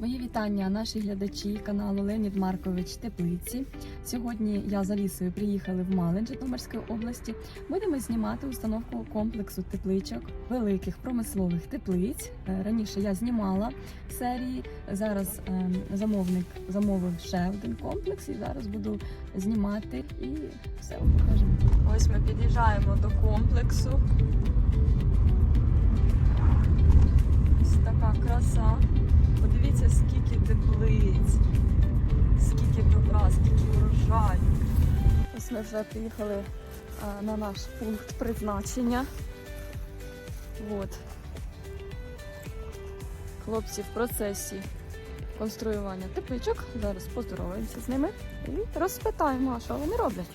Мої вітання наші глядачі каналу Леонід Маркович Теплиці. Сьогодні я за лісою приїхали в Малин Житомирської області. Будемо знімати установку комплексу тепличок, великих промислових теплиць. Е, Раніше я знімала серії. Зараз е, замовник замовив ще один комплекс, і зараз буду знімати і все вам покажемо. Ось ми під'їжджаємо до комплексу. Ось така краса. Скільки. Ось ми вже приїхали на наш пункт призначення. От. Хлопці в процесі конструювання тепличок. Зараз поздороваємося з ними і розпитаємо, а що вони роблять.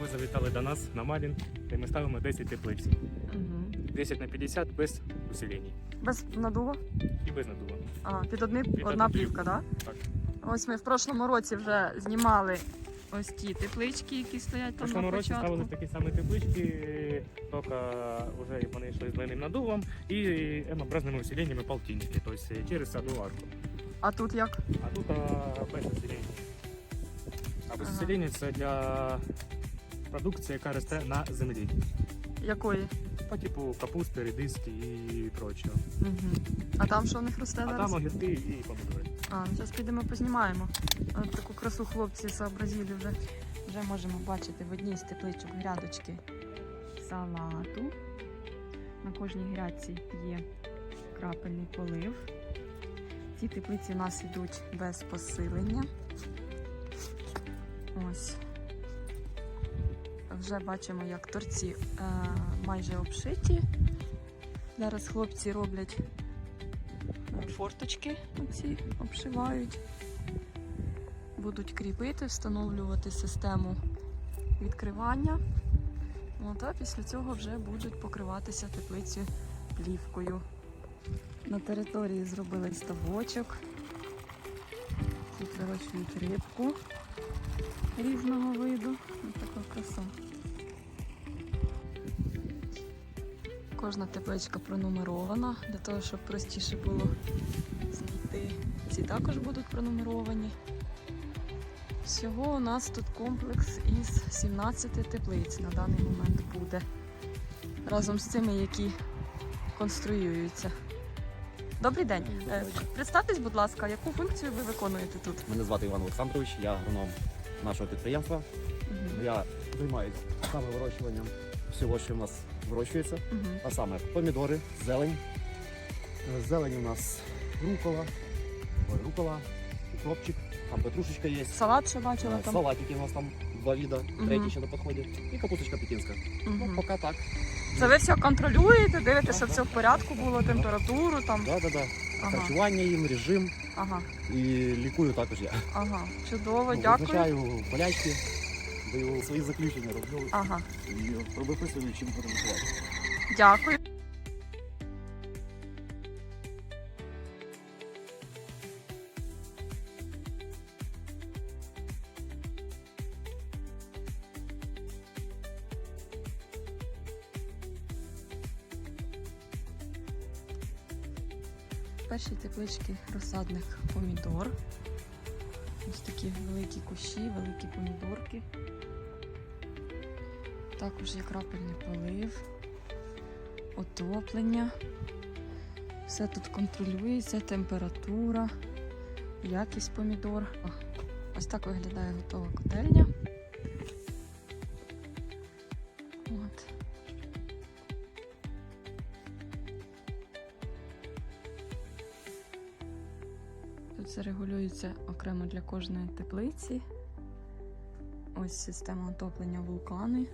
Ви завітали до нас на Малін, де ми ставимо 10 теплиць. Угу. 10 на 50 без усилень Без надува? і без надува. А, під одни, Під одна плівка, так? Так. Ось ми в прошлому році вже знімали ось ті теплички, які стоять там прошлому на році початку. ставили такі самі теплички, тільки вже вони йшли з двойним надувом і М-образними усиленнями полтинники, тобто через одну арку. А тут як? А тут а, без усилень. А без Ага. усилення це для продукції, яка росте на землі. Якої? По типу капусти, редиски і прочого. Угу. А там що в них росте А зараз? там огірки і помідори. А, ну зараз підемо познімаємо. А, таку красу хлопці сообразили вже. Вже можемо бачити в одній з тепличок грядочки салату. На кожній грядці є крапельний полив. Ці теплиці у нас йдуть без посилення. Ось. Вже бачимо, як торці е, майже обшиті. Зараз хлопці роблять е, форточки оці обшивають. Будуть кріпити, встановлювати систему відкривання. От, а після цього вже будуть покриватися теплиці плівкою. На території зробили ставочок. Тут вирощують рибку різного виду. Ось така краса. Кожна тепличка пронумерована для того, щоб простіше було знайти. Ці також будуть пронумеровані. Всього у нас тут комплекс із 17 теплиць на даний момент буде. Разом з цими, які конструюються. Добрий день. Е, Представтесь, будь ласка, яку функцію ви виконуєте тут? Мене звати Іван Олександрович, я агроном нашого підприємства. Мгм. Я займаюся саме вирощуванням всього, що в нас вирощується, Мгм. а саме помідори, зелень. Е, Зелень у нас рукола, ой, рукола, укропчик, там петрушечка є. Салат ще бачила Е, там. Салатики у нас там два вида, Мгм. третій ще на підході. І капусточка пекінська. Ну, поки так. Це ви все контролюєте, дивитеся, щоб все в порядку було, температуру там. Да, да, да. Ага, Харчування їм, режим ага, і лікую також я. ага. Чудово, Ну, дякую. Визначаю болячки, даю свої заключення, роблю Ага, і виписую, чим будемо лікувати. дякую. Перші теплички розсадник помідор. Ось такі великі кущі, великі помідорки. Також є крапельний полив, отоплення. Все тут контролюється, температура, якість помідор. Ось так виглядає готова котельня. Все регулюється окремо для кожної теплиці. Ось система отоплення вулкани.